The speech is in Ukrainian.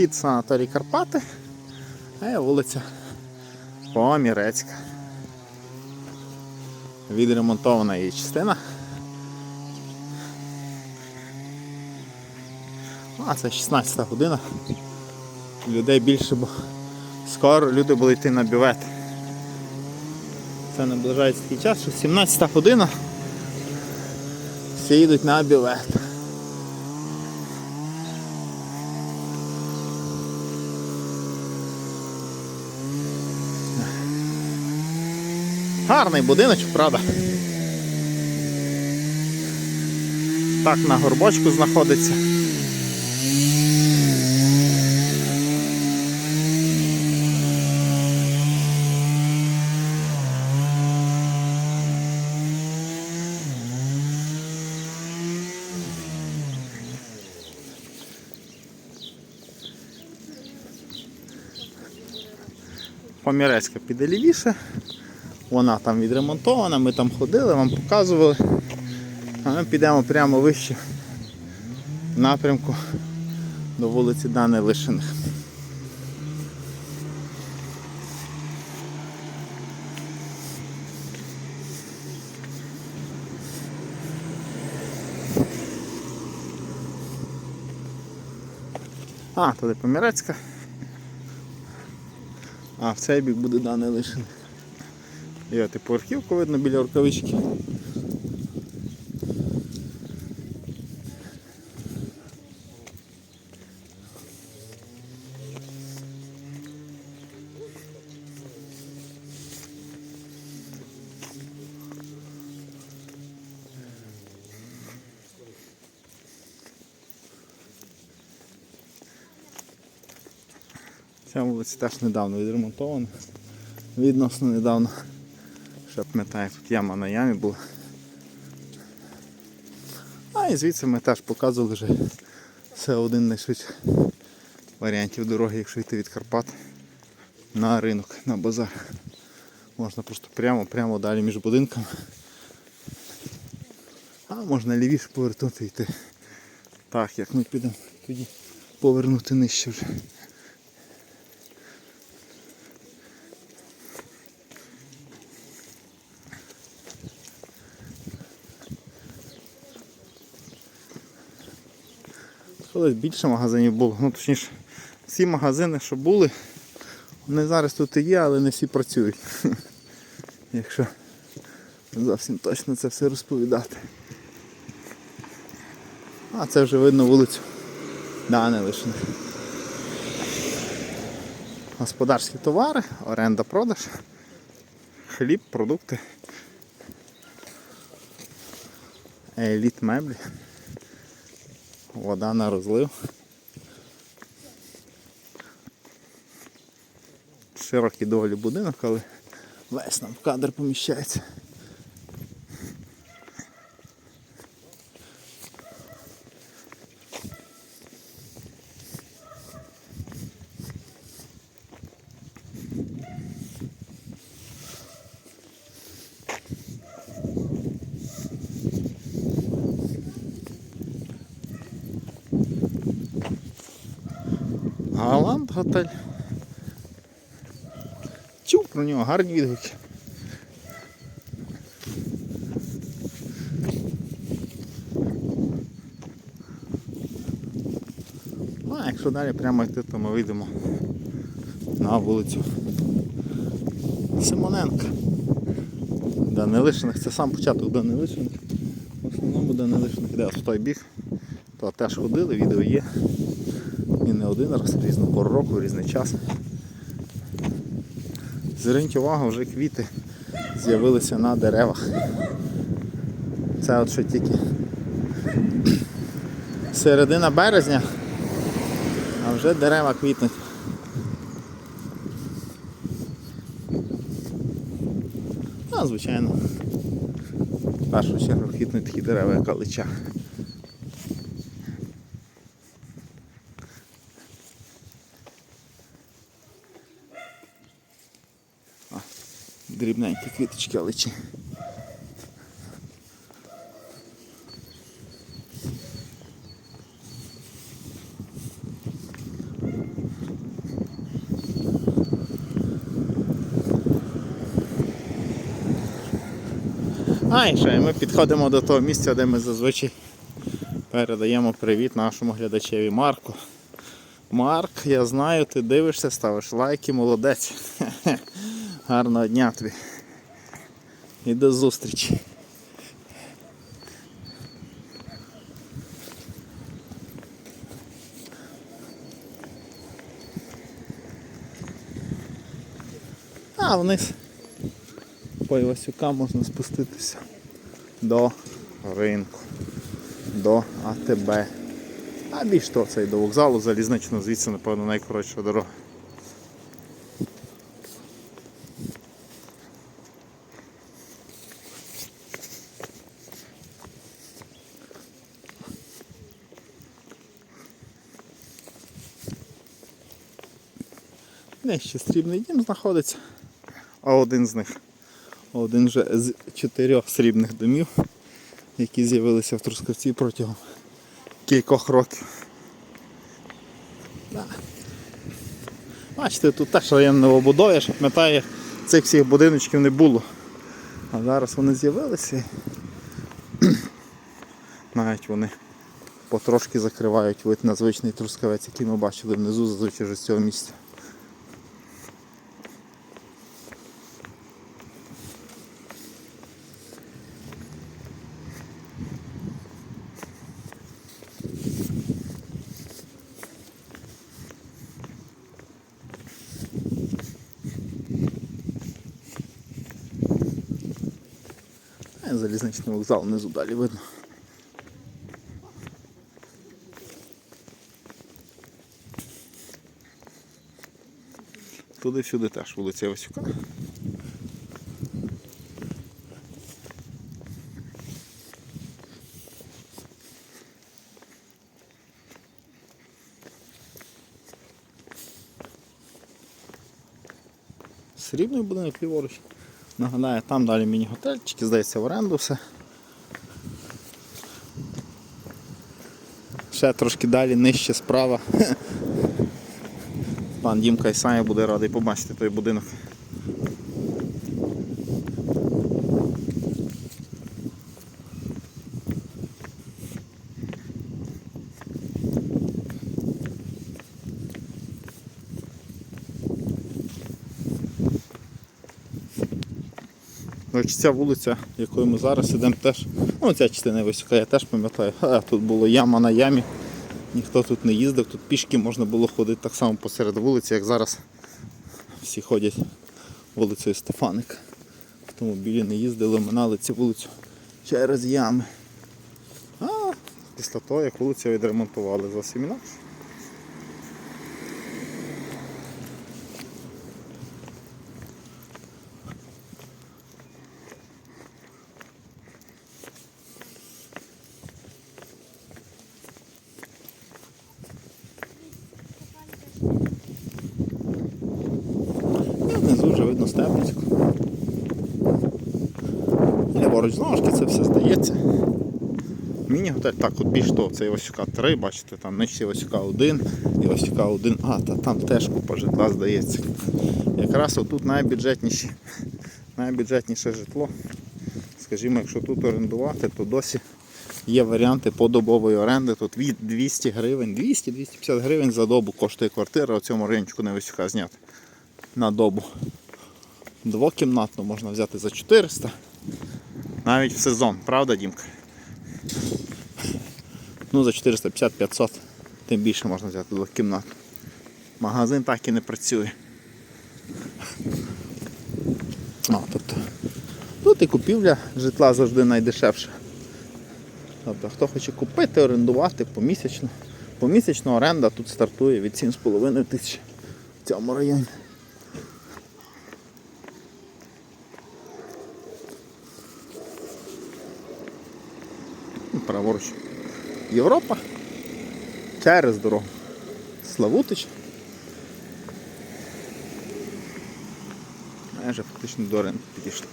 Вхід санаторій Карпати, а є вулиця Помірецька. Відремонтована її частина. А це 16 година. Людей більше, бо скоро люди будуть йти на бювет. Це наближається такий час, що 17 година всі йдуть на бювет. Гарний будиночок, правда? Так на горбочку знаходиться. Помірецька піде лівіше. Вона там відремонтована, ми там ходили, вам показували. А ми підемо прямо вище в напрямку до вулиці Дани Лишиних. А, туди Помірецька. А в цей бік буде Дани Лишиних. Є архівку видно біля рукавички. Ця вулиця теж недавно відремонтована. Відносно недавно. Ще пам'ятаю, тут яма на ямі була. А і звідси ми теж показували вже це один з найшвидших варіантів дороги, якщо йти від Карпат на ринок, на базар. Можна просто прямо, прямо далі між будинками. А можна лівіше повернути і йти. Так, як ми підемо тоді повернути нижче вже. Колись більше магазинів було. Ну точніше, всі магазини, що були, вони зараз тут і є, але не всі працюють. Якщо зовсім точно це все розповідати. А це вже видно вулицю. Да, не лишних. Господарські товари, оренда, продаж, хліб, продукти. Еліт меблі. Вода на розлив. Широкий доволі будинок, але весь нам в кадр поміщається. Галант готель. Чув про нього гарні відгуки. Ну, А якщо далі прямо йти, то ми вийдемо на вулицю Симоненка. Данилишиних, це сам початок Данилишиних. В основному Данилишиних йде в той біг. То теж ходили, відео є. І не один раз, різну пору року, різний час. Зверніть увагу, вже квіти з'явилися на деревах. Це от що тільки середина березня, а вже дерева квітнуть. А, звичайно. В першу чергу квітнуть такі дерева, як калича. дрібненькі квіточки, але. А і що, і ми підходимо до того місця, де ми зазвичай передаємо привіт нашому глядачеві Марку. Марк, я знаю, ти дивишся, ставиш лайки, молодець. Гарного дня тобі. І до зустрічі. А вниз по Івасюка можна спуститися до ринку, до АТБ. А більш того, це і до вокзалу залізничного, звідси, напевно, найкоротша дорога. Нижче срібний дім знаходиться, а один з них один вже з чотирьох срібних домів, які з'явилися в Трускавці протягом кількох років. Да. Бачите, тут теж район новобудови, ж пам'ятаю, цих всіх будиночків не було. А зараз вони з'явилися. Навіть вони потрошки закривають вид на звичний трускавець, який ми бачили внизу зазвичай з цього місця. Залізничний вокзал внизу далі видно. Туди-сюди теж вулиця Васюка. Срібний будинок ліворуч. Нагадаю, там далі міні-готельчики, здається, в оренду все. Ще трошки далі, нижче справа. Пан Дімка і Саня буде радий побачити той будинок. До ця вулиця, якою ми зараз ідемо, теж, ну ця частина висока, я теж пам'ятаю, тут було яма на ямі, ніхто тут не їздив, тут пішки можна було ходити так само посеред вулиці, як зараз всі ходять вулицею Стефаника. Автомобілі не їздили, минали цю вулицю через ями. А після того, як вулицю відремонтували зовсім інакше. Вже видно степочку. Ліворуч знову це все здається. Міні-готель, так, от більш того, це Івасюка 3, бачите, там нижче Івасюка 1, Івасюка 1А, та там теж купа житла здається. Якраз отут найбюджетніші, найбюджетніше житло. Скажімо, якщо тут орендувати, то досі є варіанти подобової оренди. Тут від 200 гривень, 200-250 гривень за добу коштує квартира у цьому райончику на Івасюка зняти на добу. Двокімнатну можна взяти за 400. Навіть в сезон, правда, Дімка? Ну, за 450-500, тим більше можна взяти двокімнатну. Магазин так і не працює. А, тобто, тут і купівля житла завжди найдешевша. Тобто, хто хоче купити, орендувати помісячно. Помісячна оренда тут стартує від 7,5 тисяч в цьому районі. Праворуч. Європа. Через дорогу. Славутич. Майже фактично до ринку підійшли.